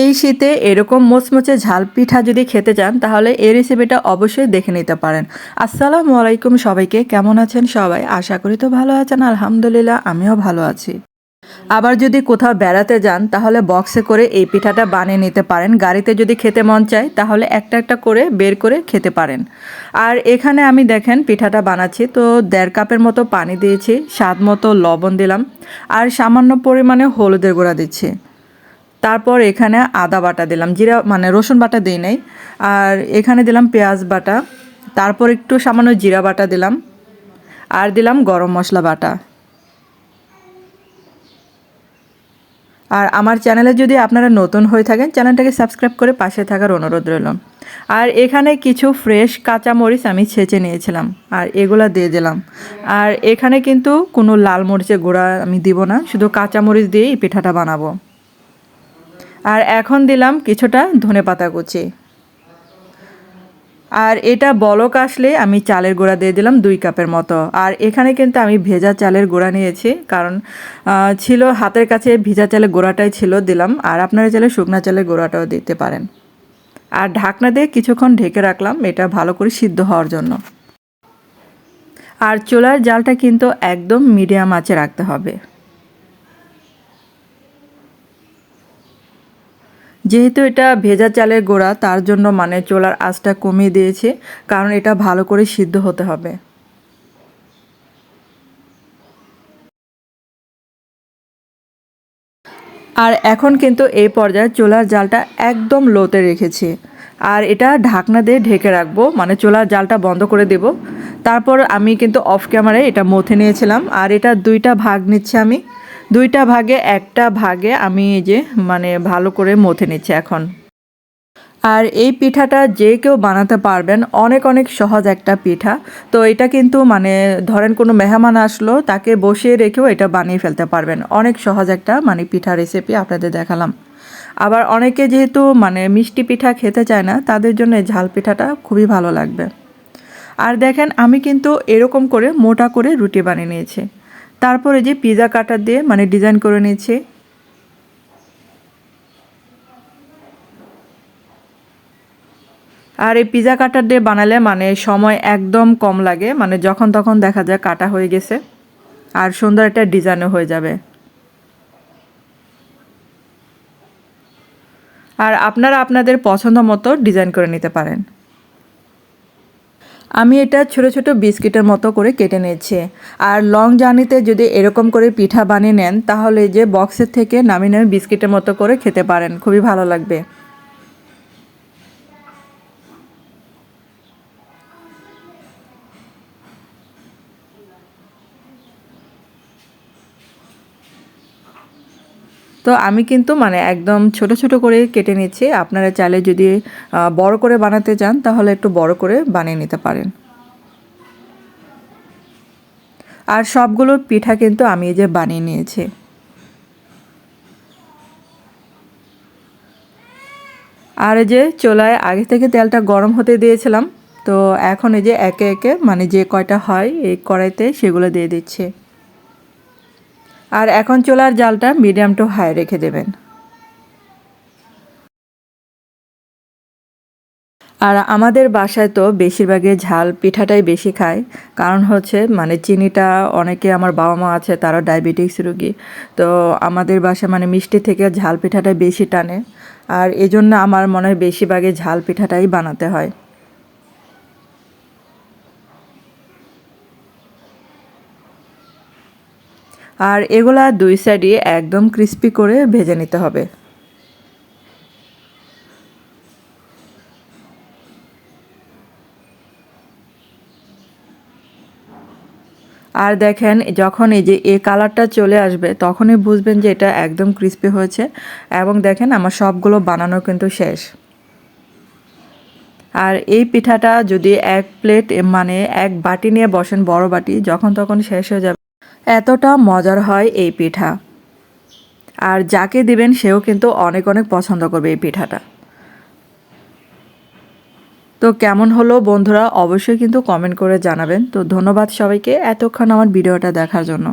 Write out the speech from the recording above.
এই শীতে এরকম মোচমোচে ঝাল পিঠা যদি খেতে চান, তাহলে এই রেসিপিটা অবশ্যই দেখে নিতে পারেন। আসসালামু আলাইকুম সবাইকে, কেমন আছেন সবাই? আশা করি তো ভালো আছেন, আলহামদুলিল্লাহ, আমিও ভালো আছি। আবার যদি কোথাও বেড়াতে যান, তাহলে বক্সে করে এই পিঠাটা বানিয়ে নিতে পারেন। গাড়িতে যদি খেতে মন চায়, তাহলে একটা একটা করে বের করে খেতে পারেন। আর এখানে আমি দেখেন পিঠাটা বানাচ্ছি, তো দেড় কাপের মতো পানি দিয়েছি, স্বাদ মতো লবণ দিলাম, আর সামান্য পরিমাণে হলুদের গুঁড়া দিচ্ছি। তারপর এখানে আদা বাটা দিলাম, জিরা মানে রসুন বাটা দিই নাই, আর এখানে দিলাম পেঁয়াজ বাটা, তারপর একটু সামান্য জিরা বাটা দিলাম, আর দিলাম গরম মশলা বাটা। আর আমার চ্যানেলে যদি আপনারা নতুন হয়ে থাকেন, চ্যানেলটাকে সাবস্ক্রাইব করে পাশে থাকার অনুরোধ রইল। আর এখানে কিছু ফ্রেশ কাঁচামরিচ আমি ছেঁচে নিয়েছিলাম, আর এগুলো দিয়ে দিলাম। আর এখানে কিন্তু কোনো লাল মরিচের গুঁড়া আমি দিব না, শুধু কাঁচামরিচ দিয়ে এই পিঠাটা বানাবো। আর এখন দিলাম কিছুটা ধনে পাতা কুচি। আর এটা বলক আসলে আমি চালের গুঁড়া দিয়ে দিলাম দুই কাপের মতো। আর এখানে কিন্তু আমি ভেজা চালের গুঁড়া নিয়েছি, কারণ ছিল হাতের কাছে ভেজা চালের গুঁড়াটাই ছিল দিলাম, আর আপনারা চাইলে শুকনা চালের গুঁড়াটাও দিতে পারেন। আর ঢাকনা দিয়ে কিছুক্ষণ ঢেকে রাখলাম, এটা ভালো করে সিদ্ধ হওয়ার জন্য। আর চুলার জালটা কিন্তু একদম মিডিয়াম আঁচে রাখতে হবে। যেহেতু এটা ভেজা চালের গোড়া, তার জন্য মানে চোলার আঁচটা কমিয়ে দিয়েছে, কারণ এটা ভালো করে সিদ্ধ হতে হবে। আর এখন কিন্তু এই পর্যায়ে চোলার জালটা একদম লোতে রেখেছি। আর এটা ঢাকনা দিয়ে ঢেকে রাখব মানে চোলার জালটা বন্ধ করে দেব। তারপর আমি কিন্তু অফ ক্যামেরায় এটা মথে নিয়েছিলাম, আর এটা দুইটা ভাগ নিচ্ছে আমি। দুইটা ভাগে, একটা ভাগে আমি এই যে মানে ভালো করে মথে নিচ্ছি এখন। আর এই পিঠাটা যে কেউ বানাতে পারবেন, অনেক অনেক সহজ একটা পিঠা। তো এটা কিন্তু মানে ধরেন কোনো মেহমান আসলো, তাকে বসিয়ে রেখেও এটা বানিয়ে ফেলতে পারবেন। অনেক সহজ একটা মানে পিঠা রেসিপি আপনাদের দেখালাম। আবার অনেকে যেহেতু মানে মিষ্টি পিঠা খেতে চায় না, তাদের জন্য ঝাল পিঠাটা খুবই ভালো লাগবে। আর দেখেন, আমি কিন্তু এরকম করে মোটা করে রুটি বানিয়ে নিয়েছি। তারপরে যে পিজা কাটার দিয়ে মানে ডিজাইন করে নিয়েছি। আর এই পিজা কাটার দিয়ে বানালে মানে সময় একদম কম লাগে মানে যখন তখন দেখা যায় কাটা হয়ে গেছে। আর সুন্দর একটা ডিজাইনও হয়ে যাবে। আর আপনারা আপনাদের পছন্দ মতো ডিজাইন করে নিতে পারেন। আমি এটা ছোট ছোট বিস্কিটের মতো করে কেটে নিয়েছি। আর লং জার্নিতে যদি এরকম করে পিঠা বানিয়ে নেন, তাহলে যে বক্সের থেকে নামিয়ে নামিয়ে বিস্কিটের মতো করে খেতে পারেন। খুবই ভালো লাগবে। তো আমি কিন্তু মানে একদম ছোট ছোট করে কেটে নিচ্ছি। আপনারা চাইলে যদি বড় করে বানাতে চান, তাহলে একটু বড় করে বানিয়ে নিতে পারেন। আর সবগুলো পিঠা কিন্তু আমি এই যে বানিয়ে নিয়েছি। আর যে চোলায় আগে থেকে তেলটা গরম হতে দিয়েছিলাম, তো এখন এই যে একে একে মানে যে কয়টা হয় এই কড়াইতে সেগুলো দিয়ে দিচ্ছে। আর এখন চোলার জালটা মিডিয়াম টু হাই রেখে দেবেন। আর আমাদের বাসায় তো বেশিরভাগে ঝাল পিঠাটাই বেশি খায়, কারণ হচ্ছে মানে চিনিটা অনেকে আমার বাবা মা আছে তারা ডায়াবেটিক্স রুগী। তো আমাদের বাসায় মানে মিষ্টি থেকে ঝাল পিঠাটাই বেশি টানে, আর এজন্য আমার মনে হয় বেশিরভাগে ঝাল পিঠাটাই বানাতে হয়। আর এগুলা দুই সাইডে একদম ক্রিস্পি করে ভেজে নিতে হবে। আর দেখেন, যখন এই যে এ কালারটা চলে আসবে, তখনই বুঝবেন যে এটা একদম ক্রিস্পি হয়েছে এবং দেখেন, আমার সবগুলো বানানো কিন্তু শেষ। আর এই পিঠাটা যদি এক প্লেট মানে এক বাটি নিয়ে বসেন, বড় বাটি, যখন তখন শেষ হয়ে যাবে। এতটা মজার হয় এই পিঠা। আর যাকে দিবেন সেও কিন্তু অনেক অনেক পছন্দ করবে এই পিঠাটা। তো কেমন হলো বন্ধুরা অবশ্যই কিন্তু কমেন্ট করে জানাবেন। তো ধন্যবাদ সবাইকে এতক্ষণ আমার ভিডিওটা দেখার জন্য।